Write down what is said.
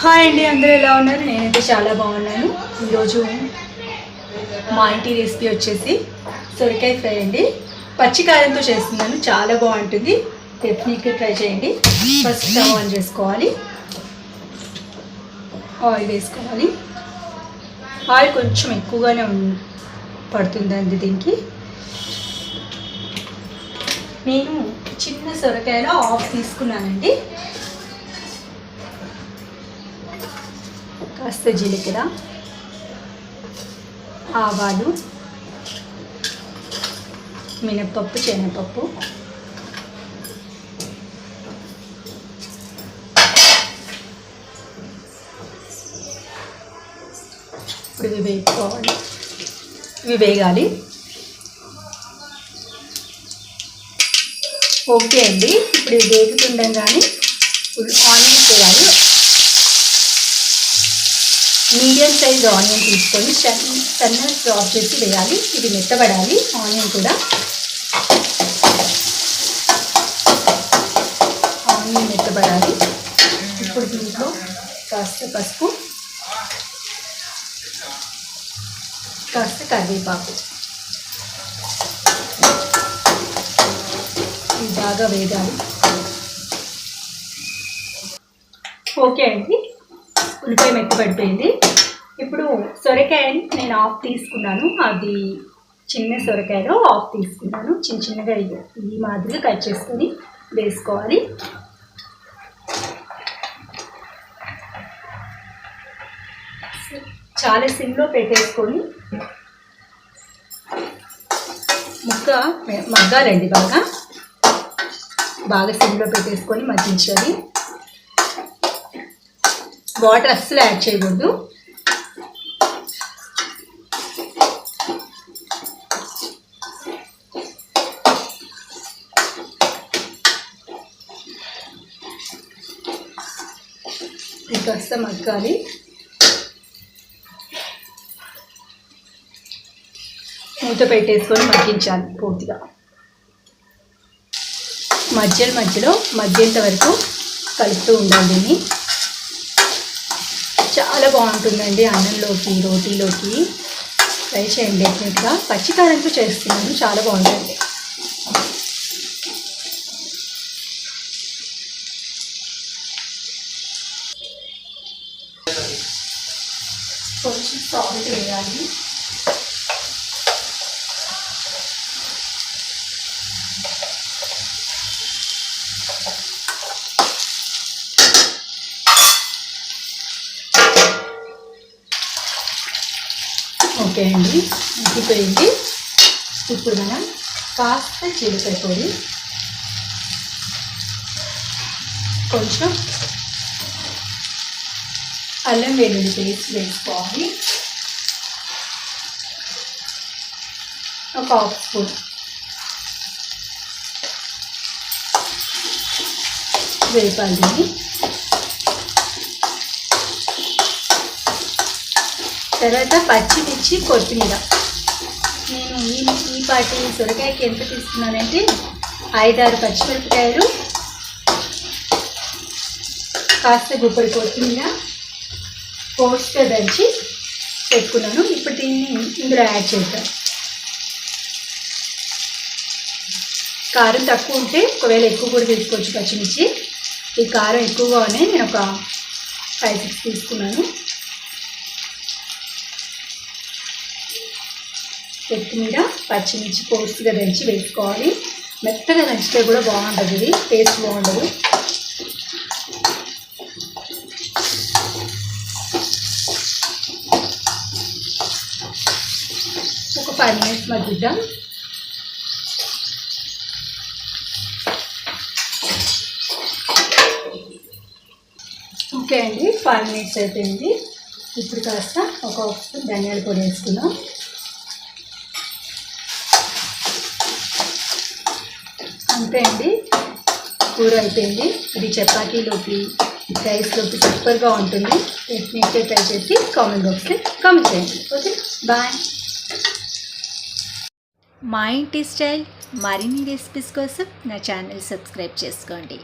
Hi అండి అందరూ ఎలా ఉన్నారు? నేనైతే చాలా బాగున్నాను. ఈరోజు మా ఇంటి రెసిపీ వచ్చేసి సొరకాయ ఫ్రై అండి. పచ్చికారంతో చేస్తున్నాను చాలా బాగుంటుంది. డెఫినెట్గా ట్రై చేయండి. ఫస్ట్ స్టవ్ ఆన్ చేసుకోవాలి. ఆయిల్ వేసుకోవాలి. ఆయిల్ కొంచెం ఎక్కువగానే పడుతుందండి దీనికి. నేను చిన్న సొరకాయలో ఆఫ్ తీసుకున్నానండి. కాస్త జీలకర్ర ఆవాలు మినప్పప్పు శనగపప్పు ఇప్పుడు ఇవి వేసుకోవాలి ఇవి వేగాలి. ఓకే అండి. ఇప్పుడు ఇవి వేగుతుండగానే ఆనియన్స్ వేయాలి. మీడియం సైజ్ ఆనియన్ తీసుకొని సన్న సన్న చాప్ చేసి వేయాలి. ఇది మెత్తబడాలి. ఆనియన్ కూడా. ఆనియన్ మెత్తబడాలి. ఇప్పుడు దీంట్లో కాస్త పసుపు కాస్త కరివేపాకు. ఇది బాగా వేగాలి. ఓకే అండి. ఉల్లిపాయ మెత్తబడిపోయింది ఇప్పుడు సొరకాయని నేను ఆఫ్ తీసుకున్నాను. అది చిన్న సొరకాయలో ఆఫ్ తీసుకున్నాను. చిన్న చిన్నగా ఈ మాదిరిగా కట్ చేసుకొని వేసుకోవాలి. చాలా సిమ్లో పెట్టేసుకొని ముక్క మగ్గాలండి బాగా. బాగా సిమ్లో పెట్టేసుకొని మగ్గించాలి. వాటర్ అస్సలు యాడ్ చేయకూడదు. కాస్త మగ్గాలి. మూత పెట్టేసుకొని మగ్గించాలి పూర్తిగా. మధ్యలో మధ్యలో మధ్యంత వరకు కలుపుతూ ఉండాలి దీన్ని. చాలా బాగుంటుందండి అన్నంలోకి రోటీలోకి. ట్రై చేయండి డెఫినెట్గా పచ్చికారంతో చేస్తున్నాను చాలా బాగుంటుంది కొంచెం సాల్ట్ వేయాలి. ఓకే అండి. ఉడికిపోయింది ఇప్పుడు మనం కాస్త జీలకాయ పొడి కొంచెం అల్లం వెల్లుల్లి పేస్ట్ వేసుకోవాలి. ఒక హాఫ్ స్పూన్ వేపాలి తర్వాత పచ్చిమిర్చి కొత్తిమీర. నేను ఈ ఈ పాటి సొరకాయకి ఎంత తీసుకున్నానంటే ఐదారు పచ్చిమిరపకాయలు కాస్త గుప్పడి కొత్తిమీర పోస్ట్గా దంచి పెట్టుకున్నాను. ఇప్పుడు దీన్ని ఇందులో యాడ్ చేద్దాం. కారం తక్కువ ఉంటే ఒకవేళ ఎక్కువ కూడా తీసుకోవచ్చు పచ్చిమిర్చి. ఈ కారం ఎక్కువగా ఉన్నాయి. నేను ఒక ఫైవ్ సిక్స్ తీసుకున్నాను. కొత్తిమీర పచ్చిమిర్చి పోస్ట్గా దంచి వేసుకోవాలి. మెత్తగా దంచితే కూడా బాగుంటుంది. ఇది టేస్ట్ బాగుండదు ఒక ఫైవ్ మినిట్స్ మగ్గిద్దాం. ఓకే అండి. ఫైవ్ మినిట్స్ అయిపోయింది. ఇప్పుడు కాస్త ఒక ధనియాల పొడి వేసుకుందాం. అంతే అండి. కూర అయిపోయింది. ఇది చపాతీలోకి రైస్లోకి సూపర్గా ఉంటుంది. డెఫినెట్గా ట్రై చేసి కామెంట్ బాక్స్ని కామెంట్ చేయండి. ఓకే బాయ్ మా ఇంటి స్టైల్ మరిన్ని రెసిపీస్ కోసం నా ఛానల్ సబ్స్క్రైబ్ చేసుకోండి.